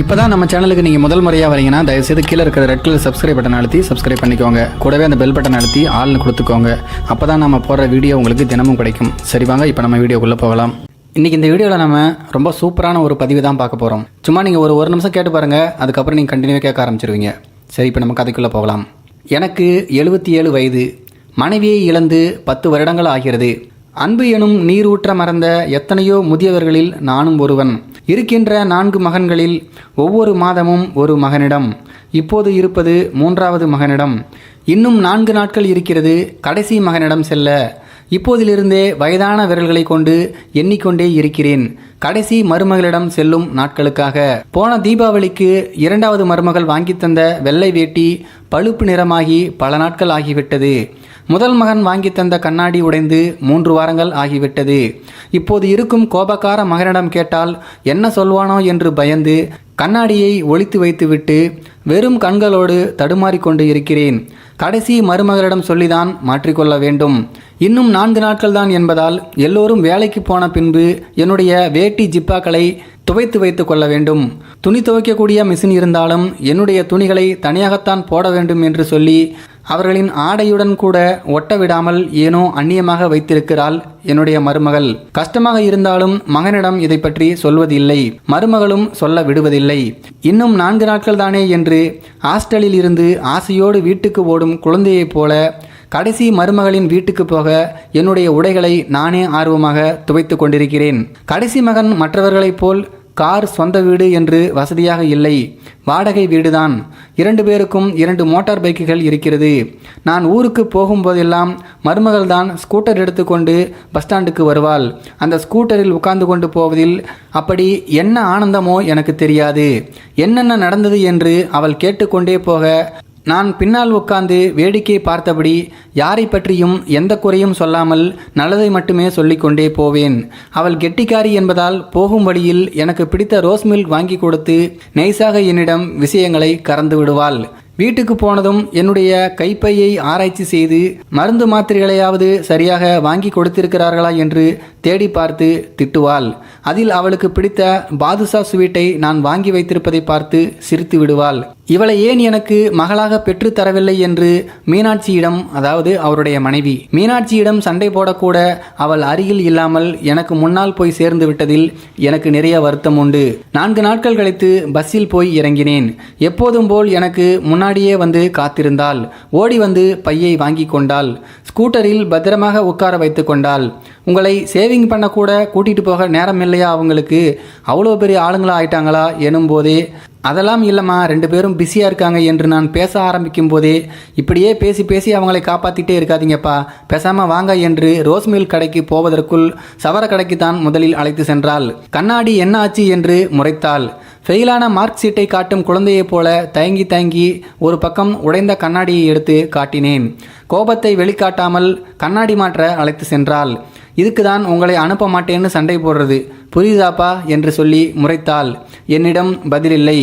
இப்போ தான் நம்ம சேனலுக்கு நீங்கள் முதல் முறையாக வரீங்கன்னா தயவுசெய்து கீழே இருக்கிற ரெட் கலர் சப்ஸ்கிரைப் பட்டன் அழுத்தி சப்ஸ்கிரைப் பண்ணிக்கோங்க. கூடவே அந்த பெல் பட்டன் அழுத்தி ஆள்னு கொடுத்துக்கோங்க. அப்போ தான் நம்ம போடுற வீடியோ உங்களுக்கு தினமும் கிடைக்கும். சரி வாங்க இப்போ நம்ம வீடியோக்குள்ளே போகலாம். இன்றைக்கி இந்த வீடியோவில் நம்ம ரொம்ப சூப்பரான ஒரு பதிவு தான் பார்க்க போகிறோம் சும்மா நீங்கள் ஒரு ஒரு நிமிஷம் கேட்டு பாருங்கள் அதுக்கப்புறம் நீங்கள் கண்டினியூ கேட்க ஆரம்பிச்சிருவீங்க. சரி இப்போ நம்ம கதைக்குள்ளே போகலாம். எனக்கு எழுபத்தி ஏழு வயது. மனைவியை இழந்து பத்து வருடங்கள் ஆகிறது. அன்பு எனும் நீரூற்ற மறந்த எத்தனையோ முதியவர்களில் நானும் ஒருவன். இருக்கின்ற நான்கு மகன்களில் ஒவ்வொரு மாதமும் ஒரு மகனிடம். இப்போது இருப்பது மூன்றாவது மகனிடம். இன்னும் நான்கு நாட்கள் இருக்கிறது கடைசி மகனிடம் செல்ல. இப்போதிலிருந்தே வயதான விரல்களை கொண்டு எண்ணிக்கொண்டே இருக்கிறேன். கடைசி மருமகளிடம் செல்லும் நாட்களுக்காக. போன தீபாவளிக்கு இரண்டாவது மருமகள் வாங்கித் தந்த வெள்ளை வேட்டி பழுப்பு நிறமாகி பல நாட்கள் ஆகிவிட்டது. முதல் மகன் வாங்கி தந்த கண்ணாடி உடைந்து மூன்று வாரங்கள் ஆகிவிட்டது. இப்போது இருக்கும் கோபக்கார மகனிடம் கேட்டால் என்ன சொல்வானோ? என்று பயந்து கண்ணாடியை ஒழித்து வைத்துவிட்டு வெறும் கண்களோடு தடுமாறிக்கொண்டு இருக்கிறேன். கடைசி மருமகளிடம் சொல்லிதான் மாற்றிக்கொள்ள வேண்டும். இன்னும் நான்கு நாட்கள் தான் என்பதால் எல்லோரும் வேலைக்கு போன பின்பு என்னுடைய வேட்டி ஜிப்பாக்களை துவைத்து வைத்து கொள்ள வேண்டும். துணி துவைக்கக்கூடிய மிஷின் இருந்தாலும் என்னுடைய துணிகளை தனியாகத்தான் போட வேண்டும் என்று சொல்லி அவர்களின் ஆடையுடன் கூட ஒட்ட விடாமல் ஏனோ அந்நியமாக வைத்திருக்கிறாள் என்னுடைய மருமகள். கஷ்டமாக இருந்தாலும் மகனிடம் இதை பற்றி சொல்வதில்லை. மருமகளும் சொல்ல விடுவதில்லை. இன்னும் நான்கு நாட்கள் தானே என்று ஹாஸ்டலில் இருந்து ஆசையோடு வீட்டுக்கு ஓடும் குழந்தையைப் போல கடைசி மருமகளின் வீட்டுக்கு போக என்னுடைய உடைகளை நானே ஆர்வமாக துவைத்து கொண்டிருக்கிறேன். கடைசி மகன் மற்றவர்களைப் போல் கார் சொந்த வீடு என்று வசதியாக இல்லை. வாடகை வீடுதான். இரண்டு பேருக்கும் இரண்டு மோட்டார் பைக்குகள் இருக்கிறது. நான் ஊருக்கு போகும்போதெல்லாம் மருமகள் தான் ஸ்கூட்டர் எடுத்துக்கொண்டு பஸ் ஸ்டாண்டுக்கு வருவாள். அந்த ஸ்கூட்டரில் உட்கார்ந்து கொண்டு போவதில் அப்படி என்ன ஆனந்தமோ எனக்கு தெரியாது. என்னென்ன நடந்தது என்று அவள் கேட்டுக்கொண்டே போக நான் பின்னால் உட்கார்ந்து வேடிக்கை பார்த்தபடி யாரை பற்றியும் எந்த குறையும் சொல்லாமல் நல்லதை மட்டுமே சொல்லிக்கொண்டே போவேன். அவள் கெட்டிக்காரி என்பதால் போகும் வழியில் எனக்கு பிடித்த ரோஸ் மில்க் வாங்கி கொடுத்து நைஸாக என்னிடம் விஷயங்களை கறந்து விடுவாள். வீட்டுக்கு போனதும் என்னுடைய கைப்பையை ஆராய்ச்சி செய்து மருந்து மாத்திரைகளையாவது சரியாக வாங்கி கொடுத்திருக்கிறார்களா என்று தேடி பார்த்து திட்டுவாள். அதில் அவளுக்கு பிடித்த பாதுஷா ஸ்வீட்டை நான் வாங்கி வைத்திருப்பதை பார்த்து சிரித்து விடுவாள். இவளை ஏன் எனக்கு மகளாக பெற்று தரவில்லை? என்று மீனாட்சியிடம் அதாவது அவருடைய மனைவி. மீனாட்சியிடம் சண்டை போடக்கூட அவள் அருகில் இல்லாமல் எனக்கு முன்னால் போய் சேர்ந்து விட்டதில் எனக்கு நிறைய வருத்தம் உண்டு. நான்கு நாட்கள் கழித்து பஸ்ஸில் போய் இறங்கினேன். எப்போதும் போல் எனக்கு முன்னாடியே வந்து காத்திருந்தாள். ஓடி வந்து பையை வாங்கி கொண்டாள். ஸ்கூட்டரில் பத்திரமாக உட்கார வைத்து கொண்டாள். உங்களை சேவிங் பண்ணக்கூட கூட்டிகிட்டு போக நேரம் இல்லையா அவங்களுக்கு? அவ்வளோ பெரிய ஆளுங்களா ஆயிட்டாங்களா எனும்போதே அதெல்லாம் இல்லைம்மா ரெண்டு பேரும் பிஸியாக இருக்காங்க என்று நான் பேச ஆரம்பிக்கும் போதே இப்படியே பேசி பேசி அவங்களை காப்பாற்றிட்டே இருக்காதீங்கப்பா. பேசாமல் வாங்க என்று ரோஸ் மில் கடைக்கு போவதற்குள் சவர கடைக்கு தான் முதலில் அழைத்து சென்றாள். கண்ணாடி என்ன ஆச்சு? என்று முறைத்தாள். ஃபெயிலான மார்க் ஷீட்டை காட்டும் குழந்தையைப் போல தயங்கி தயங்கி ஒரு பக்கம் உடைந்த கண்ணாடியை எடுத்து காட்டினேன். கோபத்தை வெளிக்காட்டாமல் கண்ணாடி மாற்ற அழைத்து சென்றாள். இதுக்கு தான் உங்களை அனுப்ப மாட்டேன்னு சண்டை போடுறது. புரியுதாப்பா? என்று சொல்லி முறைத்தாள். என்னிடம் பதிலில்லை.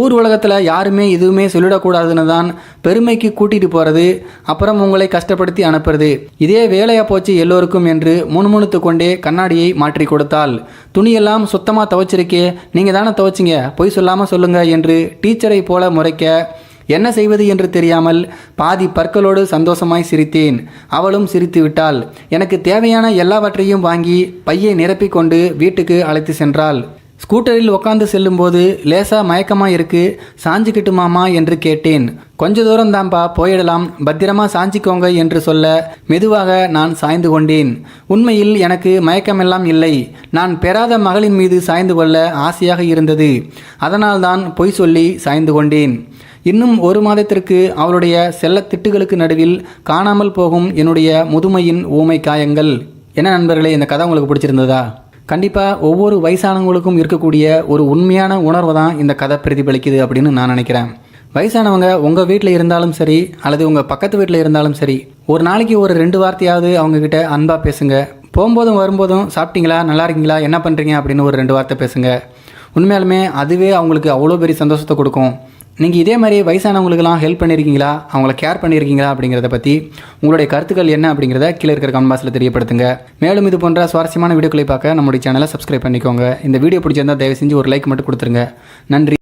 ஊர் உலகத்தில் யாருமே எதுவுமே சொல்லிடக்கூடாதுன்னு தான் பெருமைக்கு கூட்டிகிட்டு போகிறது அப்புறம் உங்களை கஷ்டப்படுத்தி அனுப்புறது. இதே வேலையாக போச்சு எல்லோருக்கும் என்று முணுமுணுத்து கொண்டே கண்ணாடியை மாற்றி கொடுத்தாள். துணியெல்லாம் சுத்தமாக துவைச்சிருக்கே நீங்கள் தானே துவைச்சிங்க? பொய் சொல்லாமல் சொல்லுங்க என்று டீச்சரை போல முறைக்க என்ன செய்வது என்று தெரியாமல் பாதி பற்களோடு சந்தோஷமாய் சிரித்தேன். அவளும் சிரித்து விட்டாள் எனக்கு தேவையான எல்லாவற்றையும் வாங்கி பையை நிரப்பிக் கொண்டு வீட்டுக்கு அழைத்து சென்றாள். ஸ்கூட்டரில் உட்காந்து செல்லும்போது லேசா மயக்கமா இருக்கு சாஞ்சிக்கிட்டு மாமா என்று கேட்டேன். கொஞ்ச தூரம் தான்ப்பா போயிடலாம். பத்திரமா சாஞ்சிக்கோங்க என்று சொல்ல மெதுவாக நான் சாய்ந்து கொண்டேன். உண்மையில் எனக்கு மயக்கமெல்லாம் இல்லை. நான் பெறாத மகளின் மீது சாய்ந்து கொள்ள ஆசையாக இருந்தது. அதனால்தான் பொய் சொல்லி சாய்ந்து கொண்டேன். இன்னும் ஒரு மாதத்திற்கு அவளுடைய செல்ல திட்டுகளுக்கு நடுவில் காணாமல் போகும் என்னுடைய முதுமையின் ஊமை காயங்கள் என்ன நண்பர்களே இந்த கதை உங்களுக்கு பிடிச்சிருந்ததா? கண்டிப்பாக ஒவ்வொரு வயசானவங்களுக்கும் இருக்கக்கூடிய ஒரு உண்மையான உணர்வு தான் இந்த கதை பிரதிபலிக்குது அப்படின்னு நான் நினைக்கிறேன். வயசானவங்க உங்கள் வீட்டில் இருந்தாலும் சரி அல்லது உங்கள் பக்கத்து வீட்டில் இருந்தாலும் சரி ஒரு நாளைக்கு ஒரு ரெண்டு வார்த்தையாவது அவங்கக்கிட்ட அன்பாக பேசுங்க. போகும்போதும் வரும்போதும் சாப்பிட்டீங்களா? நல்லா இருக்கீங்களா? என்ன பண்ணுறீங்க அப்படின்னு ஒரு ரெண்டு வார்த்தை பேசுங்க. உண்மையாலுமே அதுவே அவங்களுக்கு அவ்வளோ பெரிய சந்தோஷத்தை கொடுக்கும். நீங்கள் இதே மாதிரி வயசானவங்களுக்கெல்லாம் ஹெல்ப் பண்ணியிருக்கீங்களா அவங்கள கேர் பண்ணியிருக்கீங்களா அப்படிங்கிறத பற்றி உங்களுடைய கருத்துக்கள் என்ன அப்படிங்கிறத கீழே இருக்கிற கமெண்ட் பாக்ஸில் தெரியப்படுத்துங்க. மேலும் இது போன்ற சுவாரஸ்யமான வீடியோக்களை பார்க்க நம்முடைய சேனலை சப்ஸ்கிரைப் பண்ணிக்கோங்க. இந்த வீடியோ பிடிச்சிருந்தால் தயவு செஞ்சு ஒரு லைக் மட்டும் கொடுத்துருங்க. நன்றி.